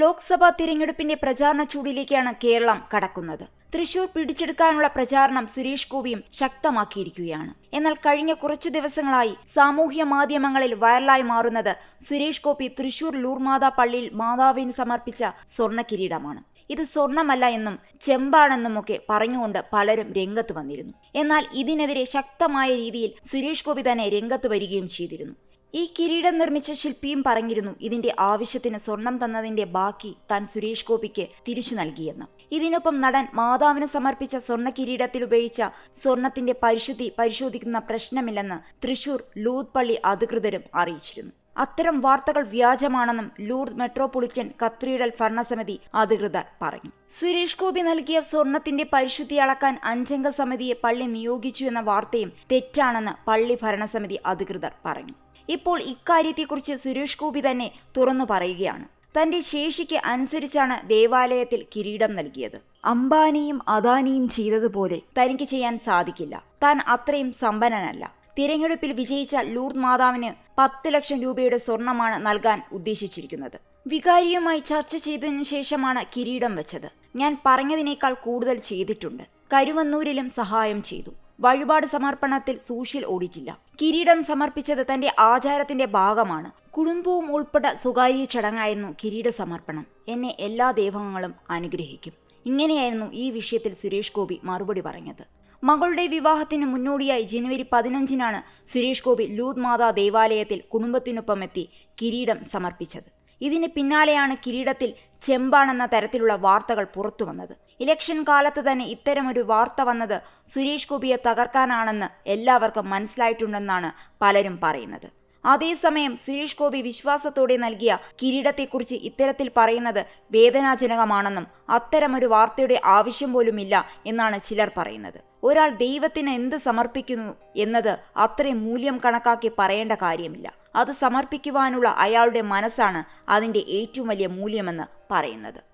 ലോക്സഭാ തിരഞ്ഞെടുപ്പിന്റെ പ്രചാരണ ചൂടിലേക്കാണ് കേരളം കടക്കുന്നത്. തൃശൂർ പിടിച്ചെടുക്കാനുള്ള പ്രചാരണം സുരേഷ് ഗോപിയും ശക്തമാക്കിയിരിക്കുകയാണ്. എന്നാൽ കഴിഞ്ഞ കുറച്ചു ദിവസങ്ങളായി സാമൂഹ്യ മാധ്യമങ്ങളിൽ വൈറലായി മാറുന്നത് സുരേഷ് ഗോപി തൃശൂർ ലൂർമാതാ പള്ളിയിൽ മാതാവിന് സമർപ്പിച്ച സ്വർണ കിരീടമാണ് ഇത് സ്വർണമല്ല എന്നും ചെമ്പാണെന്നുമൊക്കെ പറഞ്ഞുകൊണ്ട് പലരും രംഗത്ത് വന്നിരുന്നു. എന്നാൽ ഇതിനെതിരെ ശക്തമായ രീതിയിൽ സുരേഷ് ഗോപി തന്നെ രംഗത്ത് വരികയും ചെയ്തിരുന്നു. ഈ കിരീടം നിർമ്മിച്ച ശില്പിയും പറഞ്ഞിരുന്നു ഇതിന്റെ ആവശ്യത്തിന് സ്വർണം തന്നതിന്റെ ബാക്കി താൻ സുരേഷ് ഗോപിക്ക് തിരിച്ചു നൽകിയെന്ന്. ഇതിനൊപ്പം നടൻ മാതാവിന് സമർപ്പിച്ച സ്വർണ കിരീടത്തിൽ ഉപയോഗിച്ച സ്വർണത്തിന്റെ പരിശുദ്ധി പരിശോധിക്കുന്ന പ്രശ്നമില്ലെന്ന് തൃശൂർ ലൂത് പള്ളി അധികൃതരും അറിയിച്ചിരുന്നു. അത്തരം വാർത്തകൾ വ്യാജമാണെന്നും ലൂർദ് മെട്രോപൊളിറ്റൻ കത്രീഡൽ ഭരണസമിതി അധികൃതർ പറഞ്ഞു. സുരേഷ് ഗോപി നൽകിയ സ്വർണത്തിന്റെ പരിശുദ്ധി അളക്കാൻ അഞ്ചംഗ സമിതിയെ പള്ളി നിയോഗിച്ചു എന്ന വാർത്തയും തെറ്റാണെന്ന് പള്ളി ഭരണസമിതി അധികൃതർ പറഞ്ഞു. ഇപ്പോൾ ഇക്കാര്യത്തെക്കുറിച്ച് സുരേഷ് ഗോപി തന്നെ തുറന്നു പറയുകയാണ്. തന്റെ ശേഷിക്ക് അനുസരിച്ചാണ് ദേവാലയത്തിൽ കിരീടം നൽകിയത്. അംബാനിയും അദാനിയും ചെയ്തതുപോലെ തനിക്ക് ചെയ്യാൻ സാധിക്കില്ല. താൻ അത്രയും സമ്പന്നനല്ല. തിരഞ്ഞെടുപ്പിൽ വിജയിച്ച ലൂർദ് മാതാവിന് പത്ത് ലക്ഷം രൂപയുടെ സ്വർണമാണ് നൽകാൻ ഉദ്ദേശിച്ചിരിക്കുന്നത്. വികാരിയുമായി ചർച്ച ചെയ്തതിനു ശേഷമാണ് കിരീടം വെച്ചത്. ഞാൻ പറഞ്ഞതിനേക്കാൾ കൂടുതൽ ചെയ്തിട്ടുണ്ട്. കരുവന്നൂരിലും സഹായം ചെയ്തു. വഴിപാട് സമർപ്പണത്തിൽ സൂഷ്യൽ ഓടിച്ചില്ല. കിരീടം സമർപ്പിച്ചത് തന്റെ ആചാരത്തിന്റെ ഭാഗമാണ്. കുടുംബവും ഉൾപ്പെട്ട സ്വകാര്യ ചടങ്ങായിരുന്നു കിരീട സമർപ്പണം. എന്നെ എല്ലാ ദൈവങ്ങളും അനുഗ്രഹിക്കും. ഇങ്ങനെയായിരുന്നു ഈ വിഷയത്തിൽ സുരേഷ് ഗോപി മറുപടി പറഞ്ഞത്. മകളുടെ വിവാഹത്തിന് മുന്നോടിയായി ജനുവരി പതിനഞ്ചിനാണ് സുരേഷ് ഗോപി ലൂത് മാതാ ദേവാലയത്തിൽ കുടുംബത്തിനൊപ്പം എത്തി കിരീടം സമർപ്പിച്ചത്. ഇതിന് പിന്നാലെയാണ് കിരീടത്തിൽ ചെമ്പാണെന്ന തരത്തിലുള്ള വാർത്തകൾ പുറത്തു വന്നത് ഇലക്ഷൻ കാലത്ത് തന്നെ ഇത്തരമൊരു വാർത്ത വന്നത് സുരേഷ് ഗോപിയെ തകർക്കാനാണെന്ന് എല്ലാവർക്കും മനസ്സിലായിട്ടുണ്ടെന്നാണ് പലരും പറയുന്നത്. അതേസമയം സുരേഷ് ഗോപി വിശ്വാസത്തോടെ നൽകിയ കിരീടത്തെക്കുറിച്ച് ഇത്തരത്തിൽ പറയുന്നത് വേദനാജനകമാണെന്നും അത്തരമൊരു വാർത്തയുടെ ആവശ്യം പോലുമില്ല എന്നാണ് ചിലർ പറയുന്നത്. ഒരാൾ ദൈവത്തിന് എന്ത് സമർപ്പിക്കുന്നു എന്നത് അത്രയും മൂല്യം കണക്കാക്കി പറയേണ്ട കാര്യമില്ല. അത് സമർപ്പിക്കുവാനുള്ള അയാളുടെ മനസ്സാണ് അതിന്റെ ഏറ്റവും വലിയ മൂല്യമെന്ന് പറയുന്നത്.